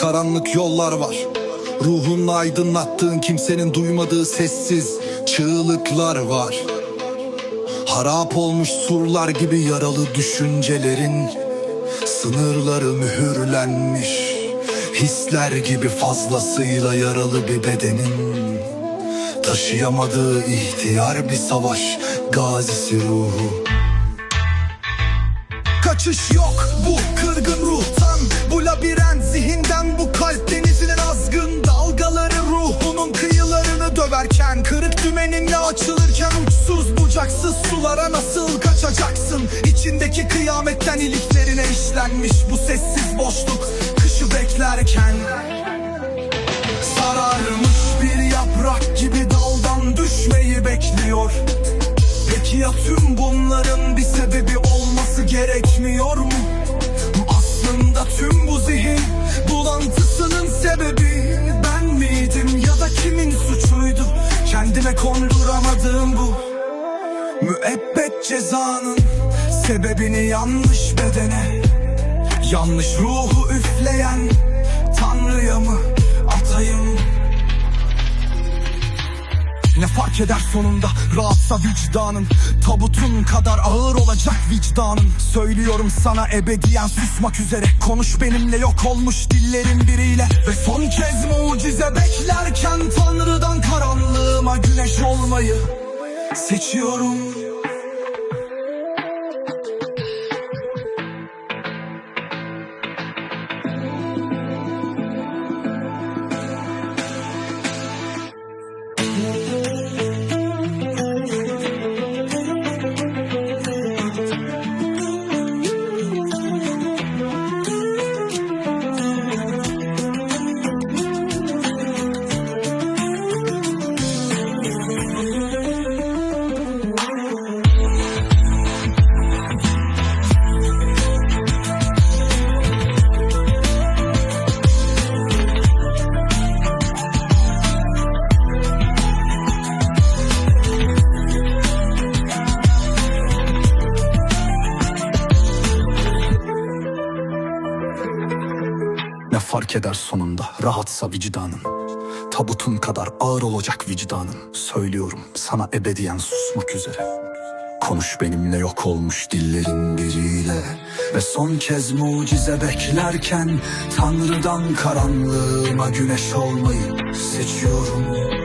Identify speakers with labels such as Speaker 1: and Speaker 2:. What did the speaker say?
Speaker 1: karanlık yollar var. Ruhunla aydınlattığın kimsenin duymadığı sessiz çığlıklar var. Harap olmuş surlar gibi yaralı düşüncelerin Sınırları mühürlenmiş Hisler gibi fazlasıyla yaralı bir bedenin Taşıyamadığı ihtiyar bir savaş gazisi ruhu. Kaçış yok bu kırgın ruhtan Bu labirent zihinden açılırken uçsuz bucaksız sulara nasıl kaçacaksın? İçindeki kıyametten iliklerine işlenmiş bu sessiz boşluk Kışı beklerken. Sararmış bir yaprak gibi daldan düşmeyi bekliyor. Peki ya tüm bunların bir sebebi olması gerekmiyor mu? Müebbet cezanın sebebini yanlış bedene Yanlış ruhu üfleyen Tanrı'ya mı atayım? Ne fark eder sonunda rahatsa vicdanın? Tabutun kadar ağır olacak vicdanın. Söylüyorum sana ebediyen susmak üzere. Konuş benimle yok olmuş dillerin biriyle. Ve son kez mucize beklerken Tanrı'dan karanlığıma güneş olmayı Seçiyorum Ne fark eder sonunda rahatsa vicdanın. Tabutun kadar ağır olacak vicdanın. Söylüyorum sana ebediyen susmak üzere. Konuş benimle yok olmuş dillerin biriyle. Ve son kez mucize beklerken Tanrı'dan karanlığıma güneş olmayı seçiyorum